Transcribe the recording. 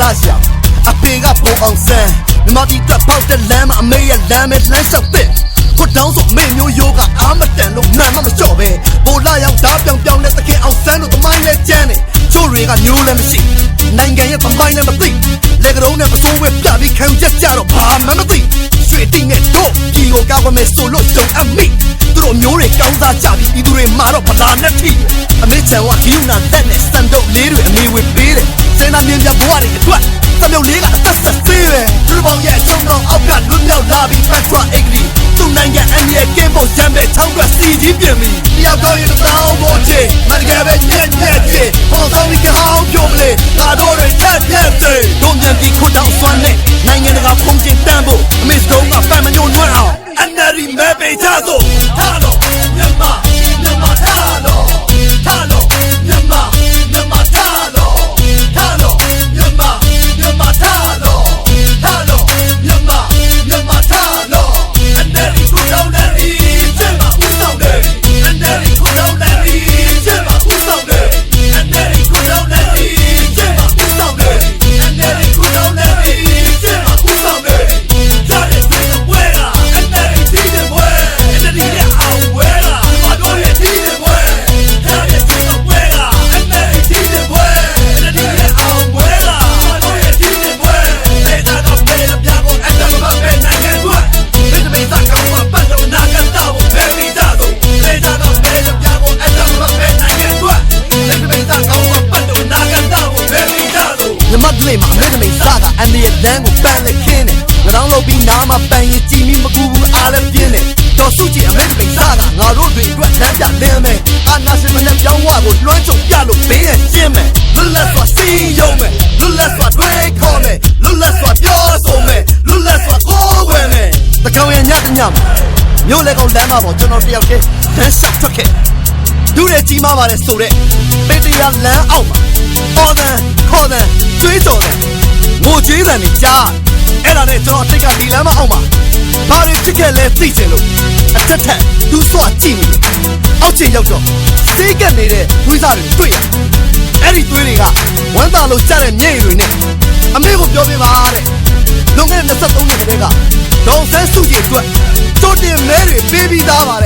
လာရှာအပင်ကပုံအောင်ဆန်းမြမတီတက်ပေါက်တဲ့လမ်းမှာအမေရဲ့လမ်းပဲလမ်းလျှောက်တဲ့ဖတ်တောင်းဆိုမေမျိုးရိုးကအာမတန်လို့မှန်မှမလျှော့ပဲပိုလာရောက်သားပြောင်ပြောင်နဲ့သခင်အောင်ဆန်းတို့သမိုင်းလဲကျန်းတယ်ချို့တွေကမျိုးလည်းမရှိနိုင်ငံရဲ့ပမိုင်းလည်းမသိလက်ကုံးနဲ့ပစိုးဝဲပြပြီးခံယူချက်ကြတော့ဘာမှမသိရွှေတိနဲ့တို့ကြီးကိုကောက်ဝမဲဆိုလို့ကြုံအမိသူတို့မျိုးတွေကောင်းစားကြပြီးဒီသူတွေမှာတော့ဗလာနဲ့ပြီအမေချန်ကဒီယူနာတက်နဲ့စံတုပ်လေးတွေ တယ်စင်နာမြင်ပြဘဝတွေအတွက်စံမြုပ်လေးကအသက်ဆက်သေးပဲသူတို့ပေါင်းရဲ့အချုံတော်အောက်ကလွတ်မြောက်လာပြီးဖက်ထွားအိတ်ကလေးသူ့နိုင်ငံအန်ရဲ့ကင်းဖို့ရမ်းမဲ့ချောင်းကစီကြီးပြင်ပြီတယောက်တော့ရင်တောင်းဖို့ချေမတကယ်ပဲည လေးမှာအမေကမိန်စားကအန်ဒီရဲ့လမ်းကိုပန်းလက်ခင်းတယ်ငရောင်းလုပ်ပြီးနားမှာပန်းရင်ကြည်မိမကူဘူးအားလည်းပြင်းတယ်တော်စုကြည့်အမေကမိန်စားကငါတို့တွေအတွက်လမ်းပြလင်းမယ်အာနာရှင်မနဲ့ပြောင်းဝကိုလွှမ်းကြုံပြလို့ဘေးရရှင်းမယ်လွတ်လပ်စွာစီးရုံမယ်လွတ်လပ်စွာတွေးခေါ်မယ်လွတ်လပ်စွာပြောဆိုမယ်လွတ်လပ်စွာကိုးကွယ်မယ်တကောင်ရညတညမှာမြို့လေကောင်လမ်းမှာပေါ့ကျွန်တော်တယောက်တည်းလမ်းလျှောက်ထွက်ခဲ့ဒူးတဲ့ကြီးမားပါတယ်ဆိုတဲ့ပေတရာလမ်းအောက်မှာအော်ဒန်ခေါ်ဒန် ကျွေးကြော်တယ်ငိုကြွေးတယ်နေကြားအဲ့ဒါနဲ့ကျွန်တော်အတိတ်ကဒီလမ်းမအောက်မှာဘာတွေဖြစ်ခဲ့လဲသိချင်လို့အတက်ထက်သူ့စွာကြည့်မိအောက်ချင်ရောက်တော့စီးကက်နေတဲ့ဝိစားတွေတွေ့ရအဲ့ဒီသွေးတွေကဝမ်းသာလို့ကြားတဲ့မျက်ရည်တွေနဲ့အမေကိုပြောပြပါတဲ့လွန်ခဲ့တဲ့23နှစ်ကတည်းကဒေါန်ဆန်းစုကြည်အတွက်တိုတင်မဲတွေပေးပြီးသားပါတဲ့အမေ